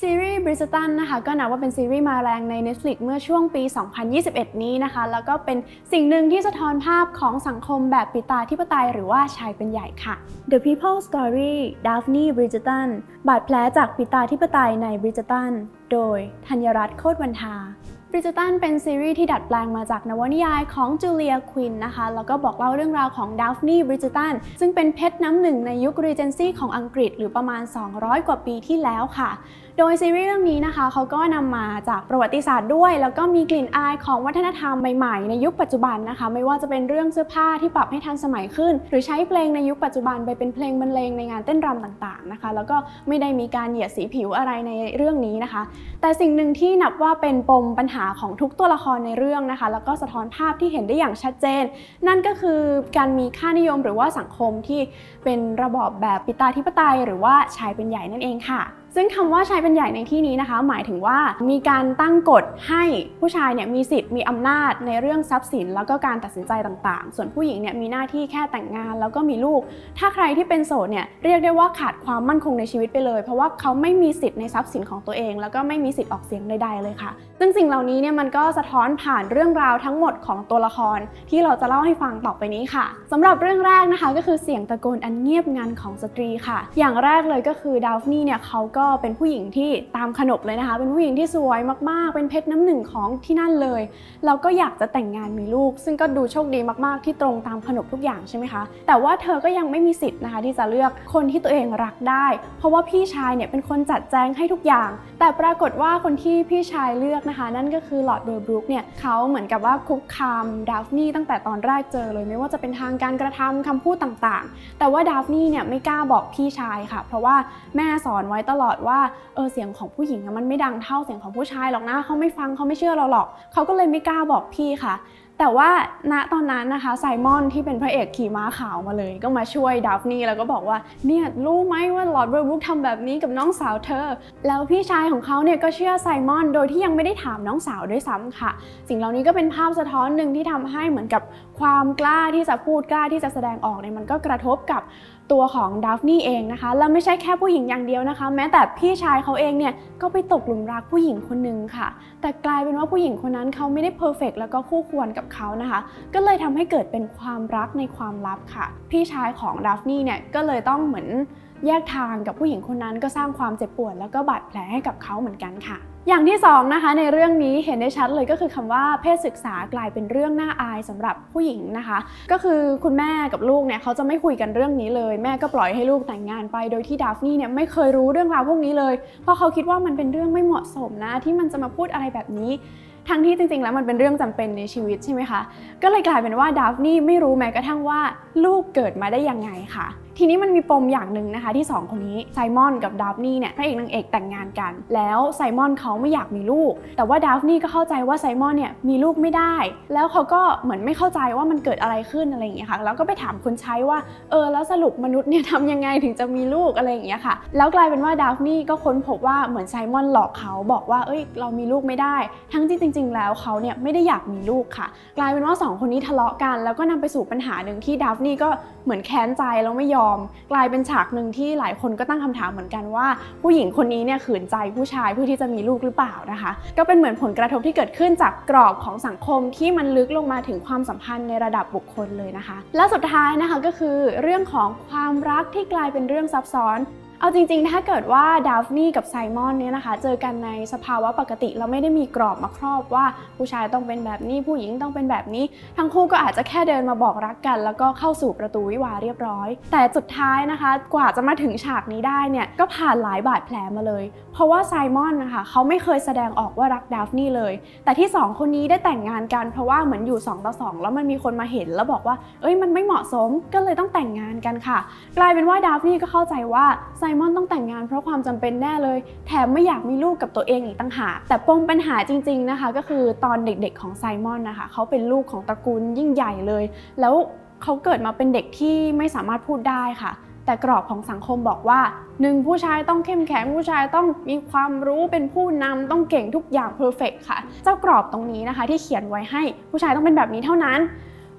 ซีรีส์ Bridgerton นะคะก็นับว่าเป็นซีรีส์มาแรงใน Netflix เมื่อช่วงปี 2021 นี้นะคะ แล้วก็เป็นสิ่งหนึ่งที่สะท้อนภาพของสังคมแบบปิตาธิปไตยหรือว่าชายเป็นใหญ่ค่ะ The People Story Daphne Bridgerton บาดแผลจากปิตาธิปไตยใน Bridgerton โดยธัญรัตน์โคตรวันทาบริจตันเป็นซีรีส์ที่ดัดแปลงมาจากนวนิยายของจูเลียควินนะคะ แล้วก็บอกเล่าเรื่องราวของด a ฟนีบริจตันซึ่งเป็นเพชรน้ำหนึ่งในยุครีเจนซีของอังกฤษหรือประมาณ 200 กว่าปีที่แล้วค่ะ โดยซีรีส์เรื่องนี้นะคะเขาก็นำมาจากประวัติศาสตร์ด้วย แล้วก็มีกลิ่นอายของวัฒนธรรมใหม่ๆ ในยุคปัจจุบันนะคะ ไม่ว่าจะเป็นเรื่องเสื้อผ้าที่ปรับให้ทันสมัยขึ้น หรือใช้เพลงในยุคปัจจุบันไปเป็นเพลงบรรเลงในงานเต้นรำต่างๆนะคะ แล้วก็ไม่ได้มีการเหยียดสีผิวอะไรในเรื่องนี้นะคะ แต่สิ่งหนึ่งที่นับว่าเป็นปมปัญหาของทุกตัวละครในเรื่องนะคะ แล้วก็สะท้อนภาพที่เห็นได้อย่างชัดเจน นั่นก็คือการมีค่านิยมหรือว่าสังคมที่เป็นระบอบแบบปิตาธิปไตย หรือว่าชายเป็นใหญ่นั่นเองค่ะ ซึ่งคำว่าชายเป็นใหญ่ในที่นี้นะคะ หมายถึงว่ามีการตั้งกฎให้ผู้ชายเนี่ยมีสิทธิ์มีอำนาจในเรื่องทรัพย์สิน แล้วก็การตัดสินใจต่างๆ ส่วนผู้หญิงเนี่ยมีหน้าที่แค่แต่งงาน แล้วก็มีลูก ถ้าใครที่เป็นโสดเนี่ยเรียกได้ว่าขาดความมั่นคงในชีวิตไปเลย เพราะว่าเขาไม่มีสิทธิ์ในทรัพย์สินของตัวเอง แล้วก็ไม่มีสิทธิ์ออกเสียงใดๆเลยค่ะ ซึ่งสิ่งเหล่านี้เนี่ยมันก็สะท้อนผ่านเรื่องราวทั้งหมดของตัวละคร ที่เราจะเล่าให้ฟังต่อไปนี้ค่ะสำหรับเรื่องแรกนะคะ ก็คือเสียงตะโกนอันเงียบงันของสตรีค่ะ อย่างแรกเลยก็คือดาวฟนี่เนี่ยเขาก็็เป็นผู้หญิงที่ตามขนบเลยนะคะ เป็นผู้หญิงที่สวยมากๆ เป็นเพชรน้ำหนึ่งของที่นั่นเลยแล้วก็อยากจะแต่งงานมีลูก ซึ่งก็ดูโชคดีมากๆ ที่ตรงตามขนบทุกอย่างใช่ไหมคะ แต่ว่าเธอก็ยังไม่มีสิทธิ์นะคะที่จะเลือกคนที่ตัวเองรักได้ เพราะว่าพี่ชายเนี่ยเป็นคนจัดแจงให้ทุกอย่าง แต่ปรากฏว่าคนที่พี่ชายเลือกนะคะ นั่นก็คือหลอร์ดเบอร์บรุกเนี่ยเขาเหมือนกับว่าคุกคามดาฟนี่ตั้งแต่ตอนแรกเจอเลยไม่ว่าจะเป็นทางการกระทำคำพูดต่างๆ แต่ว่าดาฟนี่เนี่ยไม่กล้าบอกพี่ชายค่ะ เพราะว่าแม่สอนไว้ตลอดว่าเออเสียงของผู้หญิงมันไม่ดังเท่าเสียงของผู้ชายหรอกนะเขาไม่ฟังเขาไม่เชื่อเราหรอกเขาก็เลยไม่กล้าบอกพี่ค่ะ แต่ว่าณตอนนั้นนะคะไซมอนที่เป็นพระเอกขี่ม้าขาวมาเลย ก็มาช่วยดัฟนี่แล้วก็บอกว่าเนี่ยรู้ไหมว่าลอร์ดเบอร์บุกทำแบบนี้กับน้องสาวเธอ แล้วพี่ชายของเขาเนี่ยก็เชื่อไซมอน โดยที่ยังไม่ได้ถามน้องสาวด้วยซ้ำค่ะ สิ่งเหล่านี้ก็เป็นภาพสะท้อนหนึ่งที่ทำให้เหมือนกับความกล้าที่จะพูดกล้าที่จะแสดงออกเนี่ยมันก็กระทบกับ ตัวของดัฟนี่เองนะคะ แล้วไม่ใช่แค่ผู้หญิงอย่างเดียวนะคะ แม้แต่พี่ชายเขาเองเนี่ยก็ไปตกหลุมรักผู้หญิงคนหนึ่งค่ะ แต่กลายเป็นว่าผู้หญิงคนนั้นเขาไม่ได้เพอร์เฟกแล้วก็คู่ควรกับเขานะคะ ก็เลยทำให้เกิดเป็นความรักในความลับค่ะ พี่ชายของดัฟนี่เนี่ยก็เลยต้องเหมือนแยกทางกับผู้หญิงคนนั้นก็สร้างความเจ็บปวด แล้วก็บาดแผลให้กับเขาเหมือนกันค่ะ อย่างที่สองนะคะในเรื่องนี้เห็นได้ชัดเลยก็คือคำว่าเพศศึกษากลายเป็นเรื่องน่าอายสำหรับผู้หญิงนะคะ ก็คือคุณแม่กับลูกเนี่ยเขาจะไม่คุยกันเรื่องนี้เลย แม่ก็ปล่อยให้ลูกแต่งงานไป โดยที่ดาฟนี่เนี่ยไม่เคยรู้เรื่องราวพวกนี้เลย เพราะเขาคิดว่ามันเป็นเรื่องไม่เหมาะสมนะที่มันจะมาพูดอะไรแบบนี้ทั้งที่จริงๆ แล้วมันเป็นเรื่องจำเป็นในชีวิตใช่ไหมคะ ก็เลยกลายเป็นว่าดาฟนี่ไม่รู้แม้กระทั่งว่าลูกเกิดมาได้ยังไงค่ะ ทีนี้มันมีปมอย่างหนึ่งนะคะที่ 2 คนนี้ไซมอนกับดาฟนี่เนี่ยพระเอกนางเอกแต่งงานกัน แล้วไซมอนเขาไม่อยากมีลูก แต่ว่าดาฟนี่ก็เข้าใจว่าไซมอนเนี่ยมีลูกไม่ได้ แล้วเขาก็เหมือนไม่เข้าใจว่ามันเกิดอะไรขึ้นอะไรอย่างเงี้ยค่ะแล้วก็ไปถามคนใช้ว่าเออแล้วสรุปมนุษย์เนี่ยทำยังไงถึงจะมีลูกอะไรอย่างเงี้ยค่ะ แล้วกลายเป็นว่าดาฟนี่ก็ค้นพบว่าเหมือนไซมอนหลอกเขาบอกว่าเอ้ยเรามีลูกไม่ได้ ทั้งที่จริง ๆ แล้วเขาเนี่ยไม่ได้อยากมีลูกค่ะ กลายเป็นว่าสองคนนี้ทะเลาะกัน แล้วก็นำไปสู่ปัญหาหนึ่งที่ดาฟนี่ก็เหมือนแค้นใจแล้วไม่ยอม กลายเป็นฉากหนึ่งที่หลายคนก็ตั้งคำถามเหมือนกันว่า ผู้หญิงคนนี้เนี่ยขืนใจผู้ชายเพื่อที่จะมีลูกหรือเปล่านะคะ ก็เป็นเหมือนผลกระทบที่เกิดขึ้นจากกรอบของสังคมที่มันลึกลงมาถึงความสัมพันธ์ในระดับบุคคลเลยนะคะ และสุดท้ายนะคะก็คือเรื่องของความรักที่กลายเป็นเรื่องซับซ้อน เอาจริงๆ ถ้าเกิดว่าดาฟนี่กับไซมอนเนี่ยนะคะ เจอกันในสภาวะปกติแล้วไม่ได้มีกรอบมาครอบว่าผู้ชายต้องเป็นแบบนี้ผู้หญิงต้องเป็นแบบนี้ ทั้งคู่ก็อาจจะแค่เดินมาบอกรักกัน แล้วก็เข้าสู่ประตูวิวาเรียบร้อย แต่สุดท้ายนะคะ กว่าจะมาถึงฉากนี้ได้เนี่ยก็ผ่านหลายบาดแผลมาเลย เพราะว่าไซมอนนะคะเขาไม่เคยแสดงออกว่ารักดาฟนี่เลย แต่ที่สองคนนี้ได้แต่งงานกันเพราะว่าเหมือนอยู่2ต่อ2แล้วมันมีคนมาเห็นแล้วบอกว่า เอ้ยมันไม่เหมาะสมก็เลยต้องแต่งงานกันค่ะ กลายเป็นว่าดาฟนี่ก็เข้าใจว่าไซมอนต้องแต่งงานเพราะความจำเป็นแน่เลย แถมไม่อยากมีลูกกับตัวเองอีกต่างหากแต่ปมปัญหาจริงๆนะคะ ก็คือตอนเด็กๆของไซมอนนะคะเขาเป็นลูกของตระกูลยิ่งใหญ่เลย แล้วเขาเกิดมาเป็นเด็กที่ไม่สามารถพูดได้ค่ะ แต่กรอบของสังคมบอกว่าหนึ่งผู้ชายต้องเข้มแข็งผู้ชายต้องมีความรู้เป็นผู้นำต้องเก่งทุกอย่างเพอร์เฟกค่ะ เจ้ากรอบตรงนี้นะคะ ที่เขียนไว้ให้ผู้ชายต้องเป็นแบบนี้เท่านั้น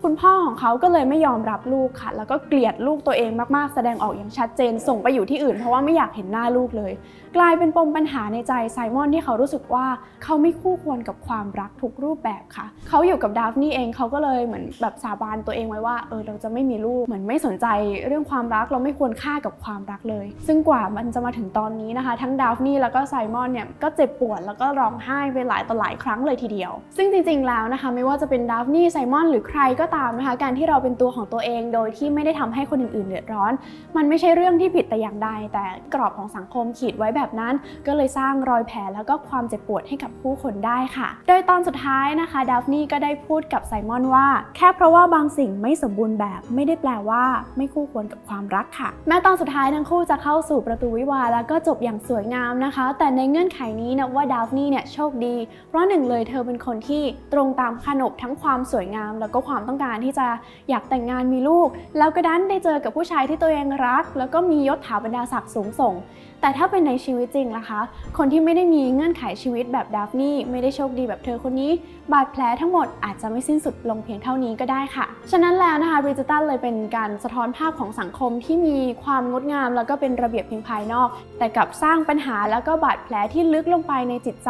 คุณพ่อของเขาก็เลยไม่ยอมรับลูกค่ะ แล้วก็เกลียดลูกตัวเองมากๆ แสดงออกอย่างชัดเจน ส่งไปอยู่ที่อื่นเพราะว่าไม่อยากเห็นหน้าลูกเลย กลายเป็นปมปัญหาในใจไซมอนที่เขารู้สึกว่าเขาไม่คู่ควรกับความรักทุกรูปแบบค่ะ เขาอยู่กับดาฟนี่เองเขาก็เลยเหมือนแบบสาบานตัวเองไว้ว่าเออเราจะไม่มีลูกเหมือนไม่สนใจเรื่องความรักเราไม่ควรค่ากับความรักเลย ซึ่งกว่ามันจะมาถึงตอนนี้นะคะ ทั้งดาฟนี่แล้วก็ไซมอนเนี่ยก็เจ็บปวดแล้วก็ร้องไห้ไปหลายต่อหลายครั้งเลยทีเดียว ซึ่งจริงๆแล้วนะคะ ไม่ว่าจะเป็นดาฟนี่ไซมอนหรือใครก็ตามนะคะ การที่เราเป็นตัวของตัวเองโดยที่ไม่ได้ทำให้คนอื่นๆเดือดร้อน มันไม่ใช่เรื่องที่ผิดแต่อย่างใด แต่กรอบของสังคมขีดไว้แบบนั้น ก็เลยสร้างรอยแผลแล้วก็ความเจ็บปวดให้กับผู้คนได้ค่ะ โดยตอนสุดท้ายนะคะดัฟนี่ก็ได้พูดกับไซมอนว่า แค่เพราะว่าบางสิ่งไม่สมบูรณ์แบบ ไม่ได้แปลว่าไม่คู่ควรกับความรักค่ะ แม้ตอนสุดท้ายทั้งคู่จะเข้าสู่ประตูวิวาแล้วก็จบอย่างสวยงามนะคะ แต่ในเงื่อนไขนี้นะว่าดัฟนี่เนี่ยโชคดี เพราะหนึ่งเลยเธอเป็นคนที่ตรงตามขนบทั้งความสวยงาม แล้วก็ความต้องการที่จะอยากแต่งงานมีลูก แล้วก็ดันได้เจอกับผู้ชายที่ตัวเองรัก แล้วก็มียศถาบรรดาศักดิ์สูงส่ง แต่ถ้าเป็นในชีวิตจริงล่ะคะ คนที่ไม่ได้มีเงื่อนไขชีวิตแบบดัฟนี่ไม่ได้โชคดีแบบเธอคนนี้ บาดแผลทั้งหมดอาจจะไม่สิ้นสุดลงเพียงเท่านี้ก็ได้ค่ะ ฉะนั้นแล้วนะคะบริจิตันเลยเป็นการสะท้อนภาพของสังคมที่มีความงดงาม แล้วก็เป็นระเบียบเพียงภายนอก แต่กลับสร้างปัญหาแล้วก็บาดแผลที่ลึกลงไปในจิตใจ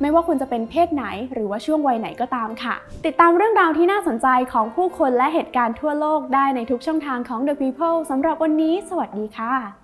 ไม่ว่าคุณจะเป็นเพศไหน หรือว่าช่วงวัยไหนก็ตามค่ะ ติดตามเรื่องราวที่น่าสนใจของผู้คนและเหตุการณ์ทั่วโลกได้ในทุกช่องทางของ The People สำหรับวันนี้ สวัสดีค่ะ